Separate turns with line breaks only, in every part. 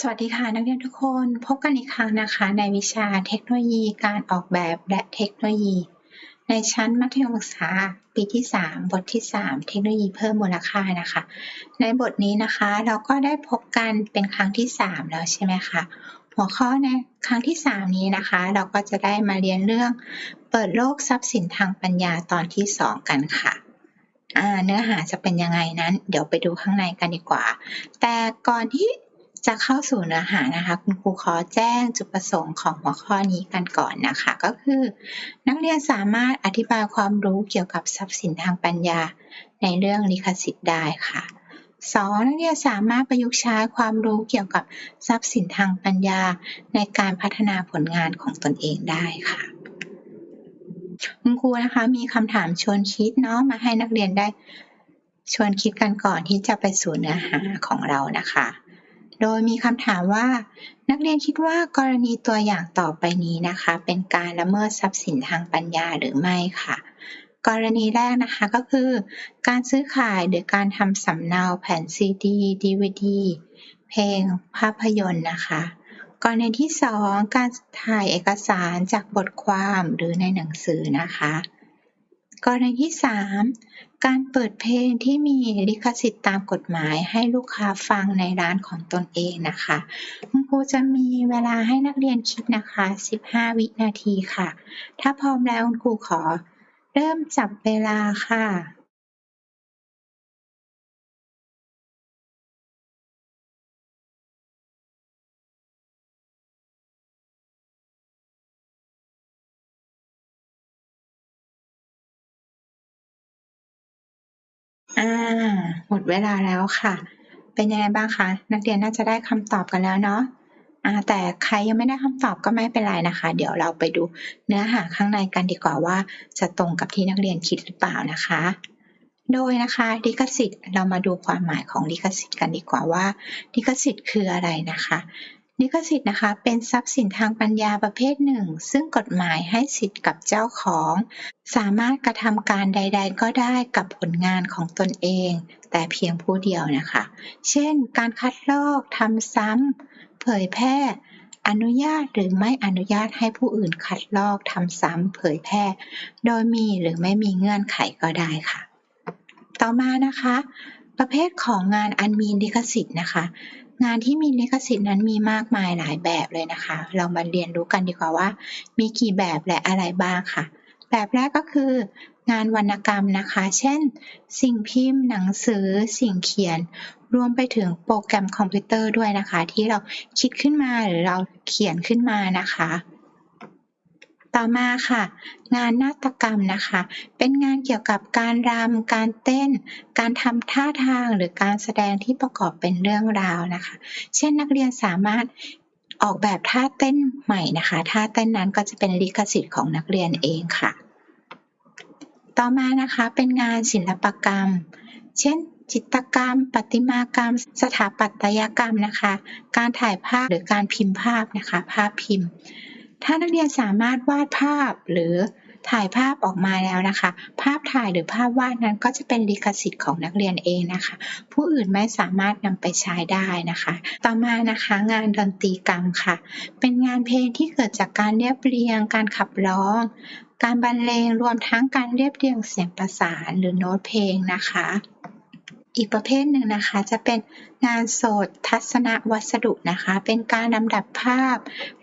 สวัสดีค่ะนักเรียนทุกคนพบกันอีกครั้งนะคะ ในวิชาเทคโนโลยีการออกแบบและเทคโนโลยี ในชั้นมัธยมศึกษาปีที่ 3 บทที่ 3 เทคโนโลยีเพิ่มมูลค่านะคะ ในบทนี้นะคะเราก็ได้พบกันเป็นครั้งที่ 3 แล้วใช่ไหมคะหัวข้อในครั้งที่ 3 นี้นะคะ เราก็จะได้มาเรียนเรื่อง เปิดโลกทรัพย์สินทางปัญญาตอนที่ 2 กันค่ะเนื้อหาจะเป็นยังไงนั้น เดี๋ยวไปดูข้างในกันดีกว่า แต่ก่อนที่ จะเข้าสู่เนื้อหานะคะ คุณครูขอแจ้งจุดประสงค์ของหัวข้อนี้กันก่อนนะคะ ก็คือ นักเรียนสามารถอธิบายความรู้เกี่ยวกับทรัพย์สินทางปัญญา ในเรื่องลิขสิทธิ์ได้ค่ะ 2. นักเรียนสามารถประยุกต์ใช้ความรู้เกี่ยวกับทรัพย์สินทางปัญญา ในการพัฒนาผลงานของตนเองได้ค่ะ คุณครูนะคะมีคำถามชวนคิดเนาะมาให้นักเรียนได้ชวนคิดกันก่อนที่จะไปสู่เนื้อหาของเรานะคะ โดยมีคำถามว่า นักเรียนคิดว่ากรณีตัวอย่างต่อไปนี้นะคะ เป็นการละเมิดทรัพย์สินทางปัญญาหรือไม่ค่ะ กรณีแรกนะคะก็คือ การซื้อขายหรือการทำสำเนาแผ่นซีดีดีวดีเพลงภาพยนตร์นะคะกรณีที่ 2 การถ่ายเอกสารจากบทความหรือในหนังสือนะคะ กรณีที่ 3 การเปิดเพลงที่มีลิขสิทธิ์ตามกฎหมายให้ลูกค้าฟังในร้านของตนเองนะคะ คุณครูจะมีเวลาให้นักเรียนคิดนะคะ 15 วินาทีค่ะ ถ้าพร้อมแล้วคุณครูขอเริ่มจับเวลาค่ะ อ่าหมดเวลาแล้วค่ะ เป็นยังไงบ้างคะ นักเรียนน่าจะได้คำตอบกันแล้วเนาะ อ่า แต่ใครยังไม่ได้คำตอบก็ไม่เป็นไรนะคะ เดี๋ยวเราไปดูเนื้อหาข้างในกันดีกว่าว่าจะตรงกับที่นักเรียนคิดหรือเปล่านะคะ โดยนะคะลิขสิทธิ์เรามาดูความหมายของลิขสิทธิ์กันดีกว่าว่าลิขสิทธิ์คืออะไรนะคะ ลิขสิทธิ์นะคะ เป็นทรัพย์สินทางปัญญาประเภทหนึ่ง ซึ่งกฎหมายให้สิทธิ์กับเจ้าของ สามารถกระทำการใด ๆ ก็ได้กับผลงานของตนเอง แต่เพียงผู้เดียวนะคะ เช่น การคัดลอกทำซ้ำเผยแพร่ อนุญาตหรือไม่อนุญาตให้ผู้อื่นคัดลอกทำซ้ำเผยแพร่ โดยมีหรือไม่มีเงื่อนไขก็ได้ค่ะ ต่อมานะคะ ประเภทของงานอันมีลิขสิทธิ์นะคะ งานที่มีลิขสิทธิ์นั้นมีมากมายหลายแบบเลยนะคะ เรามาเรียนรู้กันดีกว่าว่า มีกี่แบบและอะไรบ้างค่ะ แบบแรกก็คืองานวรรณกรรมนะคะ เช่น สิ่งพิมพ์ หนังสือ สิ่งเขียน รวมไปถึงโปรแกรมคอมพิวเตอร์ด้วยนะคะ ที่เราคิดขึ้นมาหรือเราเขียนขึ้นมานะคะ ต่อมาค่ะ งานนาฏกรรมนะคะ เป็นงานเกี่ยวกับการรำการเต้น การทำท่าทางหรือการแสดงที่ประกอบเป็นเรื่องราวนะคะ เช่นนักเรียนสามารถออกแบบท่าเต้นใหม่นะคะ ท่าเต้นนั้นก็จะเป็นลิขสิทธิ์ของนักเรียนเองค่ะ ต่อมานะคะเป็นงานศิลปกรรม เช่นจิตรกรรมประติมากรรม สถาปัตยกรรมนะคะ การถ่ายภาพหรือการพิมพ์ภาพนะคะ ภาพพิมพ์ ถ้านักเรียนสามารถวาดภาพหรือถ่ายภาพออกมาแล้วนะคะ ภาพถ่ายหรือภาพวาดนั้นก็จะเป็นลิขสิทธิ์ของนักเรียนเองนะคะ ผู้อื่นไม่สามารถนำไปใช้ได้นะคะ ต่อมานะคะงานดนตรีกรรมค่ะ เป็นงานเพลงที่เกิดจากการเรียบเรียง การขับร้อง การบรรเลงรวมทั้งการเรียบเรียงเสียงประสานหรือโน้ตเพลงนะคะ อีกประเภทหนึ่งนะคะ จะเป็นงานโสดทัศนวัสดุนะคะ เป็นการลำดับภาพ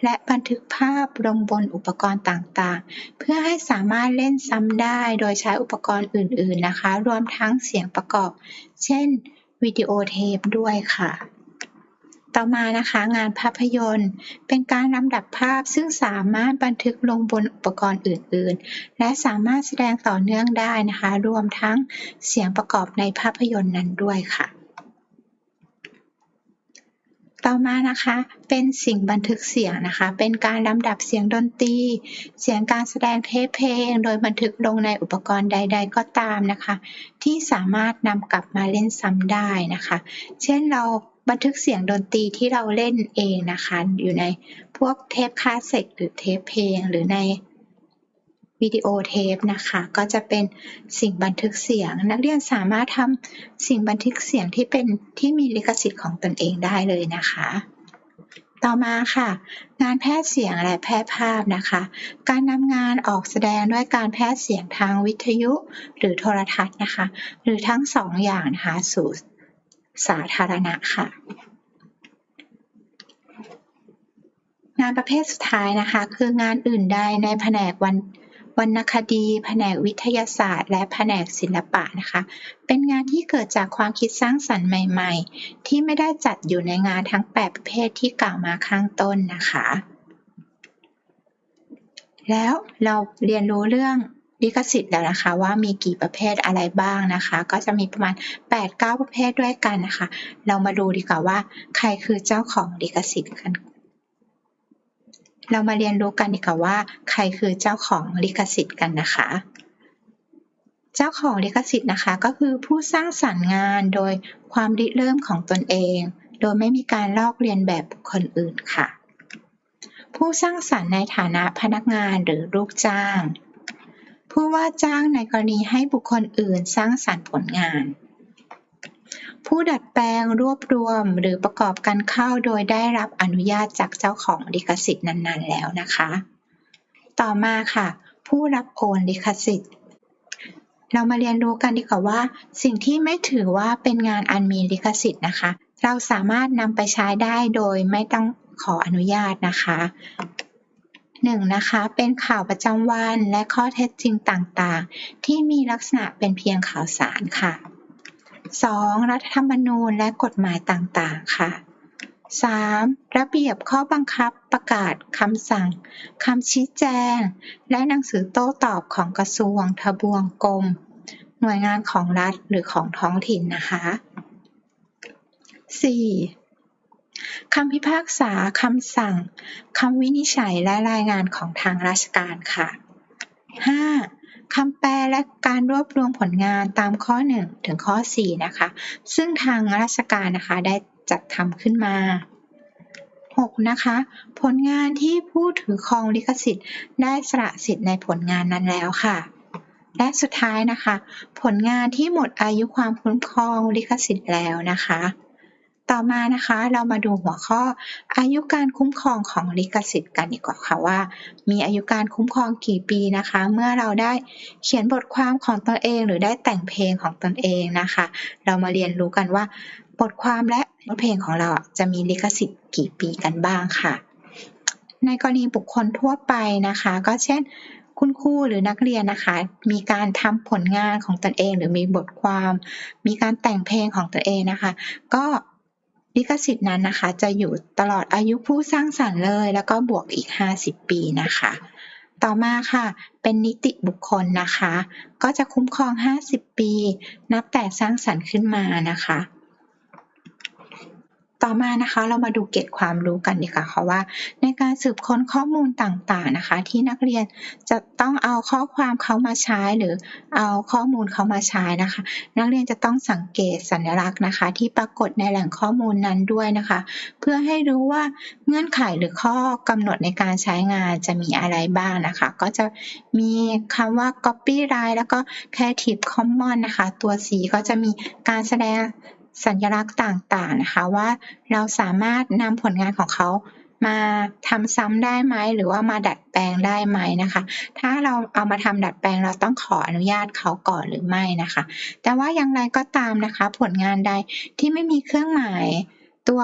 และบันทึกภาพลงบนอุปกรณ์ต่างๆ เพื่อให้สามารถเล่นซ้ำได้โดยใช้อุปกรณ์อื่น ๆนะคะ รวมทั้งเสียงประกอบ เช่นวิดีโอเทปด้วยค่ะ ต่อมานะคะงานภาพยนตร์ เป็นการลำดับภาพซึ่งสามารถบันทึกลงบนอุปกรณ์อื่น ๆ และสามารถแสดงต่อเนื่องได้นะคะ รวมทั้งเสียงประกอบในภาพยนตร์นั้นด้วยค่ะ ต่อมานะคะเป็นสิ่งบันทึกเสียงนะคะ เป็นการลำดับเสียงดนตรี เสียงการแสดงเทปเพลง โดยบันทึกลงในอุปกรณ์ใด ๆ ก็ตามนะคะ ที่สามารถนำกลับมาเล่นซ้ำได้นะคะ เช่นเรา บันทึกเสียงดนตรีที่เราเล่นเองนะคะ อยู่ในพวกเทปคาสเซ็ตหรือเทปเพลงหรือในวิดีโอเทปนะคะ ก็จะเป็นสิ่งบันทึกเสียง นักเรียนสามารถทำสิ่งบันทึกเสียงที่เป็นที่มีลิขสิทธิ์ของตนเองได้เลยนะคะ ต่อมาค่ะ งานแพร่เสียงและแพร่ภาพนะคะ การนำงานออกแสดงด้วยการแพร่เสียงทางวิทยุ หรือโทรทัศน์นะคะ หรือทั้งสองอย่างนะคะสู่ สาธารณะค่ะ งานประเภทสุดท้ายนะคะ คืองานอื่นใดในแผนกวันวรรณคดี แผนกวิทยาศาสตร์ และแผนกศิลปะนะคะ เป็นงานที่เกิดจากความคิดสร้างสรรค์ใหม่ ๆ ที่ไม่ได้จัดอยู่ในงานทั้ง 8 ประเภทที่กล่าวมาข้างต้นนะคะ แล้วเราเรียนรู้เรื่อง ลิขสิทธิ์แล้วนะคะ ว่ามีกี่ประเภทอะไรบ้างนะคะ ก็จะมีประมาณ 8-9 ประเภทด้วยกันนะคะ เรามาดูดีกว่าว่า ใครคือเจ้าของลิขสิทธิ์กัน เรามาเรียนรู้กันดีกว่าว่า ใครคือเจ้าของลิขสิทธิ์กันนะคะเจ้าของลิขสิทธิ์นะคะ ก็คือผู้สร้างสรรค์งานโดยความริเริ่มของตนเอง โดยไม่มีการลอกเลียนแบบบุคคลอื่นค่ะ ผู้สร้างสรรค์ในฐานะพนักงานหรือลูกจ้าง ผู้ว่าจ้างในกรณีให้บุคคลอื่นสร้างสรรค์ผลงาน ผู้ดัดแปลงรวบรวมหรือประกอบกันเข้าโดยได้รับอนุญาตจากเจ้าของลิขสิทธิ์นั้นๆ แล้วนะคะ ต่อมาค่ะ ผู้รับโอนลิขสิทธิ์เรามาเรียนรู้กันดีกว่าว่า สิ่งที่ไม่ถือว่าเป็นงานอันมีลิขสิทธิ์นะคะ เราสามารถนำไปใช้ได้โดยไม่ต้องขออนุญาตนะคะ หนึ่งนะคะ เป็นข่าวประจำวันและข้อเท็จจริงต่างๆ ที่มีลักษณะเป็นเพียงข่าวสารค่ะ 2. รัฐธรรมนูญและกฎหมายต่างๆ ค่ะ 3. ระเบียบข้อบังคับประกาศคำสั่งคำชี้แจง และหนังสือโต้ตอบของกระทรวง ทบวงกรมหน่วยงานของรัฐหรือของท้องถิ่นนะคะ 4. คำพิพากษาคำสั่งคำวินิจฉัยและรายงานของทางราชการค่ะ 5. คำแปลและการรวบรวมผลงานตามข้อ 1 ถึงข้อ 4 นะคะ ซึ่งทางราชการนะคะได้จัดทำขึ้นมา 6. นะคะ ผลงานที่ผู้ถือครองลิขสิทธิ์ ได้สละสิทธิ์ในผลงานนั้นแล้วค่ะ และสุดท้ายนะคะ ผลงานที่หมดอายุความคุ้มครองลิขสิทธิ์แล้วนะคะ ต่อมานะคะเรามาดูหัวข้ออายุการคุ้มครองของลิขสิทธิ์กันดีกว่าค่ะว่า มีอายุการคุ้มครองกี่ปีนะคะ เมื่อเราได้เขียนบทความของตนเอง หรือได้แต่งเพลงของตนเองนะคะ เรามาเรียนรู้กันว่า บทความและเพลงของเราจะมีลิขสิทธิ์กี่ปีกันบ้างค่ะ ในกรณีบุคคลทั่วไปนะคะ ก็เช่นคุณครูหรือนักเรียนนะคะ มีการทำผลงานของตนเอง หรือมีบทความ มีการแต่งเพลงของตัวเองนะคะ ก็ ลิขสิทธิ์นั้นนะคะ จะอยู่ตลอดอายุผู้สร้างสรรค์เลย แล้วก็บวกอีก 50 ปีนะคะ ต่อมาค่ะ เป็นนิติบุคคลนะคะ ก็จะคุ้มครอง 50 ปี นับแต่สร้างสรรค์ขึ้นมานะคะ ต่อมานะคะเรามาดูเกร็ดความรู้กันดีกว่าค่ะว่า ในการสืบค้นข้อมูลต่างๆนะคะ ที่นักเรียนจะต้องเอาข้อความเขามาใช้หรือเอาข้อมูลเขามาใช้นะคะ นักเรียนจะต้องสังเกตสัญลักษณ์นะคะ ที่ปรากฏในแหล่งข้อมูลนั้นด้วยนะคะ เพื่อให้รู้ว่าเงื่อนไขหรือข้อกำหนดในการใช้งานจะมีอะไรบ้างนะคะ ก็จะมีคำว่า copyright แล้วก็ creative commons นะคะ ตัว C ก็จะมีการแสดง สัญลักษณ์ต่างๆนะคะว่าเราสามารถนำผลงานของเขามาทำซ้ำได้ไหมหรือว่ามาดัดแปลงได้ไหมนะคะ ถ้าเราเอามาทำดัดแปลงเราต้องขออนุญาตเขาก่อนหรือไม่นะคะ แต่ว่าอย่างไรก็ตามนะคะ ผลงานใดที่ไม่มีเครื่องหมายตัว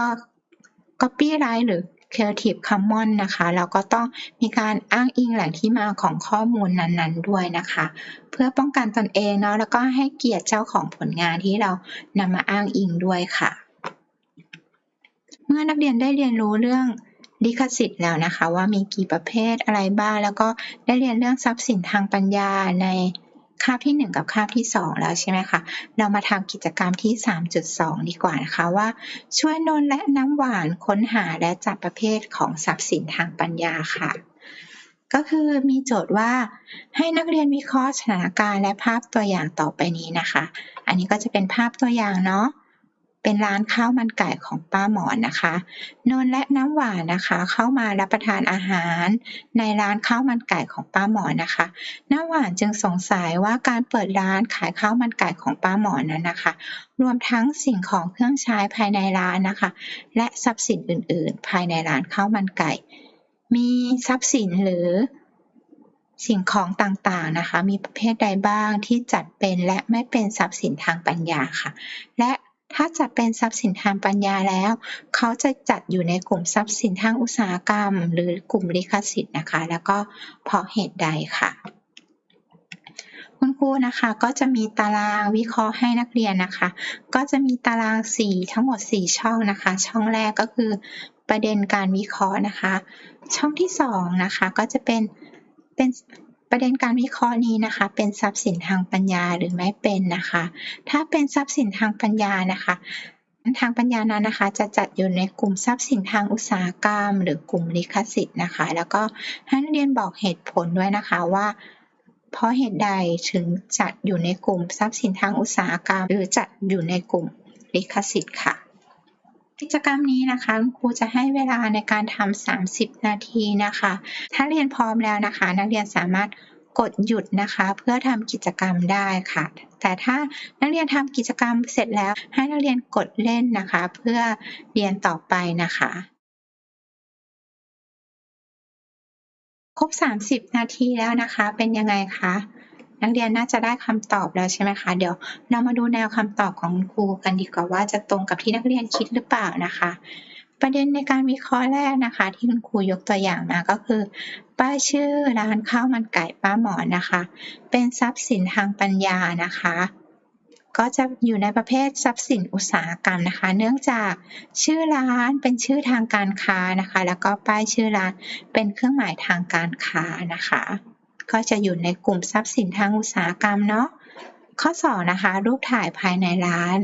copyright หรือ Creative Commons นะคะเราก็ต้องมีการอ้างอิงแหล่งที่มาของข้อมูลนั้นๆด้วยนะคะ เพื่อป้องกันตนเองเนาะแล้วก็ให้เกียรติเจ้าของผลงานที่เรานำมาอ้างอิงด้วยค่ะ เมื่อนักเรียนได้เรียนรู้เรื่องลิขสิทธิ์แล้วนะคะ ว่ามีกี่ประเภทอะไรบ้าง แล้วก็ได้เรียนเรื่องทรัพย์สินทางปัญญาใน คาบที่ 1 กับคาบที่ 2 แล้วใช่ไหมคะ เรามาทำกิจกรรมที่ 3.2 ดีกว่านะคะว่าช่วยนนและน้ำหวานค้นหาและจัดประเภทของทรัพย์สินทางปัญญาค่ะ ก็คือมีโจทย์ว่าให้นักเรียนวิเคราะห์สถานการณ์และภาพตัวอย่างต่อไปนี้นะคะ อันนี้ก็จะเป็นภาพตัวอย่างเนาะ เป็นร้านข้าวมันไก่ของป้าหมอนนะคะ นนและน้ำหวานนะคะ เข้ามารับประทานอาหาร ในร้านข้าวมันไก่ของป้าหมอนนะคะ น้ำหวานจึงสงสัยว่าการเปิดร้านขายข้าวมันไก่ของป้าหมอนนั้นนะคะ รวมทั้งสิ่งของเครื่องใช้ภายในร้านนะคะ และทรัพย์สินอื่น ๆ ภายในร้านข้าวมันไก่ มีทรัพย์สินหรือสิ่งของต่างๆนะคะ มีประเภทใดบ้างที่จัดเป็นและไม่เป็นทรัพย์สินทางปัญญาค่ะ และ ถ้าจัดเป็นทรัพย์สินทางปัญญาแล้ว เขาจะจัดอยู่ในกลุ่มทรัพย์สินทางอุตสาหกรรม หรือกลุ่มลิขสิทธิ์นะคะ แล้วก็เพราะเหตุใดค่ะคุณครูนะคะก็จะมีตารางวิเคราะห์ให้นักเรียนนะคะ ก็จะมีตารางสีทั้งหมด 4 ช่องนะคะ ช่องแรกก็คือประเด็นการวิเคราะห์นะคะ ช่องที่2นะคะก็จะเป็นเป็น ประเด็นการวิเคราะห์นี้นะคะ เป็นทรัพย์สินทางปัญญาหรือไม่เป็นนะคะ ถ้าเป็นทรัพย์สินทางปัญญานะคะทางปัญญานั้นนะคะ จะจัดอยู่ในกลุ่มทรัพย์สินทางอุตสาหกรรม หรือกลุ่มลิขสิทธิ์นะคะ แล้วก็ให้นักเรียนบอกเหตุผลด้วยนะคะว่า เพราะเหตุใดถึงจัดอยู่ในกลุ่มทรัพย์สินทางอุตสาหกรรม หรือจัดอยู่ในกลุ่มลิขสิทธิ์ค่ะ กิจกรรมนี้นะคะคุณครูจะให้เวลาในการทำ30 นาทีนะคะ ถ้าเรียนพร้อมแล้วนะคะ นักเรียนสามารถกดหยุดนะคะ เพื่อทำกิจกรรมได้ค่ะ แต่ถ้านักเรียนทำกิจกรรมเสร็จแล้วให้นักเรียนกดเล่นนะคะ เพื่อเรียนต่อไปนะคะครบ 30 นาทีแล้วนะคะ เป็นยังไงคะ นักเรียนน่าจะได้คำตอบแล้วใช่ไหมคะ เดี๋ยวเรามาดูแนวคำตอบของครูกันดีกว่าว่าจะตรงกับที่นักเรียนคิดหรือเปล่านะคะ ประเด็นในการวิเคราะห์แรกนะคะ ที่คุณครูยกตัวอย่างมาก็คือ ป้ายชื่อร้านข้าวมันไก่ป้าหมอนนะคะ เป็นทรัพย์สินทางปัญญานะคะ ก็จะอยู่ในประเภททรัพย์สินอุตสาหกรรมนะคะ เนื่องจากชื่อร้านเป็นชื่อทางการค้านะคะ แล้วก็ป้ายชื่อร้านเป็นเครื่องหมายทางการค้านะคะ ก็จะอยู่ในกลุ่มทรัพย์สินทางอุตสาหกรรมเนาะข้อ2นะคะรูปถ่ายภายในร้าน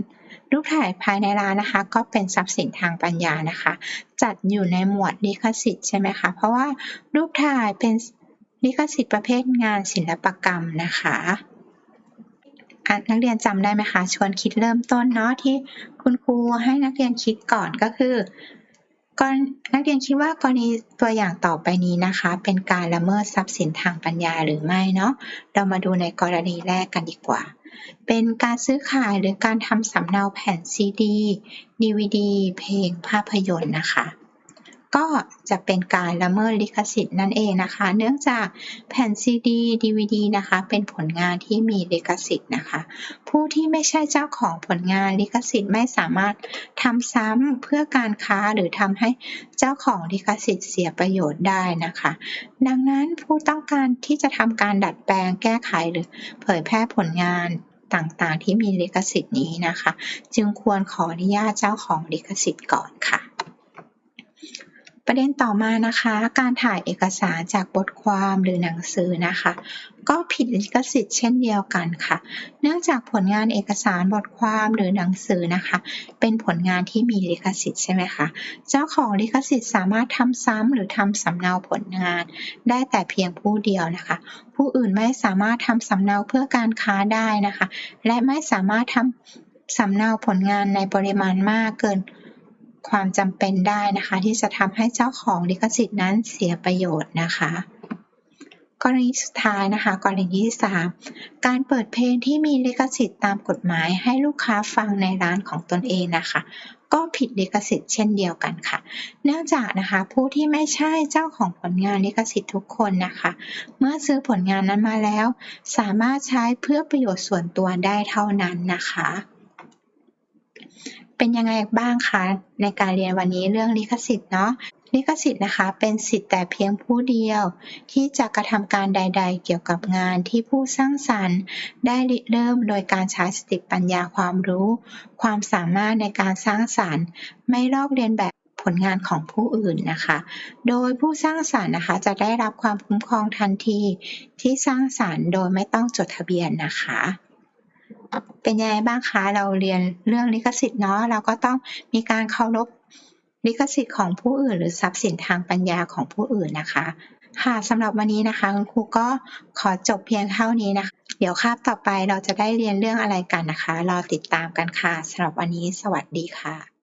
รูปถ่ายภายในร้านนะคะ ก็เป็นทรัพย์สินทางปัญญานะคะ จัดอยู่ในหมวดลิขสิทธิ์ใช่ไหมคะเพราะว่ารูปถ่ายเป็นลิขสิทธิ์ประเภทงานศิลปกรรมนะคะอะนักเรียนจำได้ไหมคะชวนคิดเริ่มต้นเนาะที่คุณครูให้นักเรียนคิดก่อนก็คือ ก่อนนักเรียนคิดว่ากรณีตัวอย่างต่อไปนี้นะคะ เป็นการละเมิดทรัพย์สินทางปัญญาหรือไม่เนาะเรามาดูในกรณีแรกกันดีกว่า เป็นการซื้อขายหรือการทำสำเนาแผ่นซีดีดีวดีเพลงภาพยนตร์นะคะ ก็จะเป็นการละเมิดลิขสิทธิ์นั่นเองนะคะ เนื่องจากแผ่นซีดี DVD นะคะ เป็นผลงานที่มีลิขสิทธิ์นะคะ ผู้ที่ไม่ใช่เจ้าของผลงานลิขสิทธิ์ไม่สามารถทำซ้ำเพื่อการค้าหรือทำให้เจ้าของลิขสิทธิ์เสียประโยชน์ได้นะคะ ดังนั้นผู้ต้องการที่จะทำการดัดแปลงแก้ไขหรือเผยแพร่ผลงานต่างๆ ที่มีลิขสิทธิ์นี้นะคะ จึงควรขออนุญาตเจ้าของลิขสิทธิ์ก่อนค่ะ ประเด็นต่อมานะคะ การถ่ายเอกสารจากบทความหรือหนังสือนะคะ ก็ผิดลิขสิทธิ์เช่นเดียวกันค่ะ เนื่องจากผลงานเอกสารบทความหรือหนังสือนะคะ เป็นผลงานที่มีลิขสิทธิ์ใช่ไหมคะเจ้าของลิขสิทธิ์สามารถทำซ้ำหรือทำสำเนาผลงาน ได้แต่เพียงผู้เดียวนะคะ ผู้อื่นไม่สามารถทำสำเนาเพื่อการค้าได้นะคะ และไม่สามารถทำสำเนาผลงานในปริมาณมากเกิน ความจำเป็นได้นะคะ ที่จะทำให้เจ้าของลิขสิทธิ์นั้นเสียประโยชน์นะคะกรณีสุดท้ายนะคะกรณีที่ 3 การเปิดเพลงที่มีลิขสิทธิ์ตามกฎหมาย ให้ลูกค้าฟังในร้านของตนเองนะคะ ก็ผิดลิขสิทธิ์เช่นเดียวกันค่ะ เนื่องจากนะคะผู้ที่ไม่ใช่เจ้าของผลงานลิขสิทธิ์ทุกคนนะคะ เมื่อซื้อผลงานนั้นมาแล้ว สามารถใช้เพื่อประโยชน์ส่วนตัวได้เท่านั้นนะคะ เป็นยังไงบ้างคะในการเรียนวันนี้เรื่องลิขสิทธิ์เนาะลิขสิทธิ์นะคะเป็นสิทธิ์แต่เพียงผู้เดียว ที่จะกระทำการใด ๆ เกี่ยวกับงานที่ผู้สร้างสรรค์ ได้เริ่มโดยการใช้สติปัญญาความรู้ ความสามารถในการสร้างสรรค์ ไม่ลอกเลียนแบบผลงานของผู้อื่นนะคะ โดยผู้สร้างสรรค์นะคะจะได้รับความคุ้มครองทันทีที่สร้างสรรค์โดยไม่ต้องจดทะเบียนนะคะ เป็นยังไงบ้างคะเราเรียนเรื่องลิขสิทธิ์เนาะเราก็ต้องมีการเคารพลิขสิทธิ์ของผู้อื่น หรือทรัพย์สินทางปัญญาของผู้อื่นนะคะ ค่ะสำหรับวันนี้นะคะคุณครูก็ขอจบเพียงเท่านี้นะคะ เดี๋ยวคาบต่อไปเราจะได้เรียนเรื่องอะไรกันนะคะ รอติดตามกันค่ะสำหรับวันนี้สวัสดีค่ะ